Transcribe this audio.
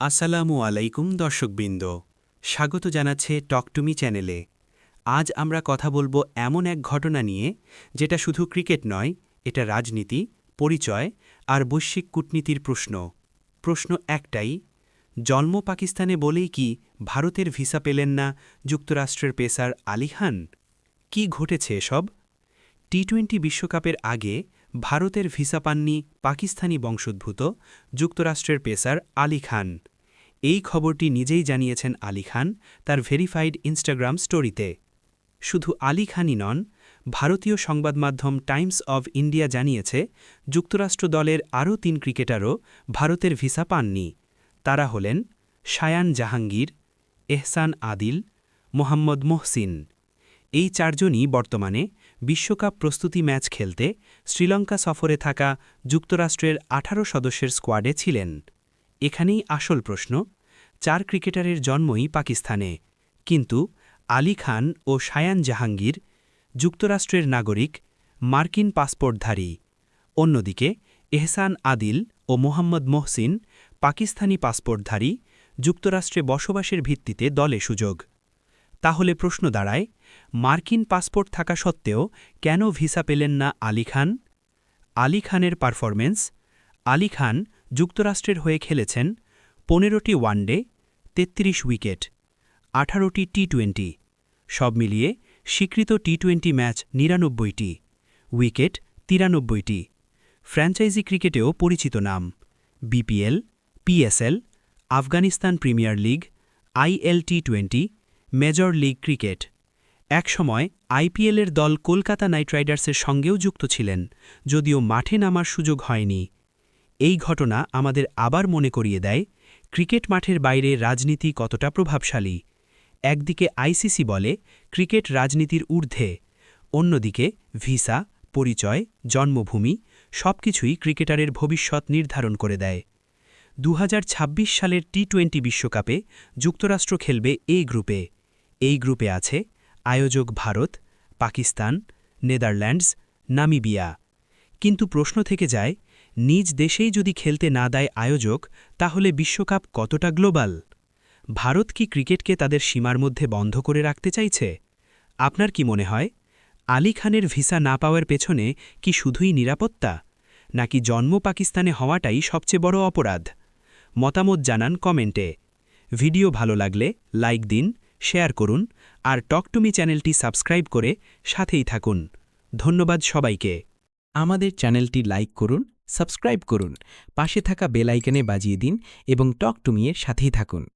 আসসালামু আলাইকুম, দর্শকবৃন্দ। স্বাগত জানাচ্ছে টকটুমি চ্যানেলে। আজ আমরা কথা বলব এমন এক ঘটনা নিয়ে, যেটা শুধু ক্রিকেট নয়, এটা রাজনীতি, পরিচয় আর বৈশ্বিক কূটনীতির প্রশ্ন। প্রশ্ন একটাই, জন্ম পাকিস্তানে বলেই কি ভারতের ভিসা পেলেন না যুক্তরাষ্ট্রের পেসার আলী খান? কি ঘটেছে এসব? টি টোয়েন্টি বিশ্বকাপের আগে ভারতের ভিসা পাননি পাকিস্তানি বংশোদ্ভূত যুক্তরাষ্ট্রের পেসার আলী খান। এই খবরটি নিজেই জানিয়েছেন আলী খান তার ভেরিফাইড ইনস্টাগ্রাম স্টোরিতে। শুধু আলী খানই নন, ভারতীয় সংবাদমাধ্যম টাইমস অব ইন্ডিয়া জানিয়েছে, যুক্তরাষ্ট্র দলের আরও তিন ক্রিকেটারও ভারতের ভিসা পাননি। তারা হলেন শায়ান জাহাঙ্গীর, এহসান আদিল, মোহাম্মদ মোহসিন। এই চারজনই বর্তমানে বিশ্বকাপ প্রস্তুতি ম্যাচ খেলতে শ্রীলঙ্কা সফরে থাকা যুক্তরাষ্ট্রের ১৮ সদস্যের স্কোয়াডে ছিলেন। এখানেই আসল প্রশ্ন, চার ক্রিকেটারের জন্মই পাকিস্তানে। কিন্তু আলী খান ও শায়ান জাহাঙ্গীর যুক্তরাষ্ট্রের নাগরিক, মার্কিন পাসপোর্টধারী। অন্যদিকে এহসান আদিল ও মোহাম্মদ মোহসিন পাকিস্তানি পাসপোর্টধারী, যুক্তরাষ্ট্রে বসবাসের ভিত্তিতে দলে সুযোগ। তাহলে প্রশ্ন দাঁড়ায়, মার্কিন পাসপোর্ট থাকা সত্ত্বেও কেন ভিসা পেলেন না আলী খান? আলী খানের পারফরমেন্স আলী খান যুক্তরাষ্ট্রের হয়ে খেলেছেন পনেরোটি ওয়ানডে ৩৩ উইকেট, আঠারোটি টি টোয়েন্টি সব মিলিয়ে স্বীকৃত টি টোয়েন্টি ম্যাচ নিরানব্বইটি, উইকেট তিরানব্বইটি। ফ্র্যাঞ্চাইজি ক্রিকেটেও পরিচিত নাম, BPL, PSL, Afghanistan premier league, IL T twenty major league cricket. একসময় আইপিএলের দল কলকাতা নাইট রাইডার্সের সঙ্গেও যুক্ত ছিলেন, যদিও মাঠে নামার সুযোগ হয়নি। এই ঘটনা আমাদের আবার মনে করিয়ে দেয়, ক্রিকেট মাঠের বাইরে রাজনীতি কতটা প্রভাবশালী। একদিকে আইসিসি বলে, ক্রিকেট রাজনীতির ঊর্ধ্বে। অন্যদিকে ভিসা, পরিচয়, জন্মভূমি সবকিছুই ক্রিকেটারের ভবিষ্যৎ নির্ধারণ করে দেয়। দু হাজার ছাব্বিশ সালের টি টোয়েন্টি বিশ্বকাপে যুক্তরাষ্ট্র খেলবে এই গ্রুপে। এই গ্রুপে আছে আয়োজক ভারত, পাকিস্তান, নেদারল্যান্ডস, নামিবিয়া। কিন্তু প্রশ্ন থেকে যায়, নিজ দেশেই যদি খেলতে না দেয় আয়োজক, তাহলে বিশ্বকাপ কতটা গ্লোবাল? ভারত কি ক্রিকেটকে তাদের সীমার মধ্যে বন্ধ করে রাখতে চাইছে? আপনার কি মনে হয়? আলী খানের ভিসা না পাওয়ার পেছনে কি শুধুই নিরাপত্তা? নাকি জন্ম পাকিস্তানে হওয়াটাই সবচেয়ে বড় অপরাধ? মতামত জানান কমেন্টে। ভিডিও ভালো লাগলে লাইক দিন শেয়ার করুন আর টক টকটুমি চ্যানেলটি সাবস্ক্রাইব করে সাথেই থাকুন। ধন্যবাদ সবাইকে। আমাদের চ্যানেলটি লাইক করুন, সাবস্ক্রাইব করুন, পাশে থাকা বেল আইকনে বাজিয়ে দিন এবং টক টুমিয়ের সাথেই থাকুন।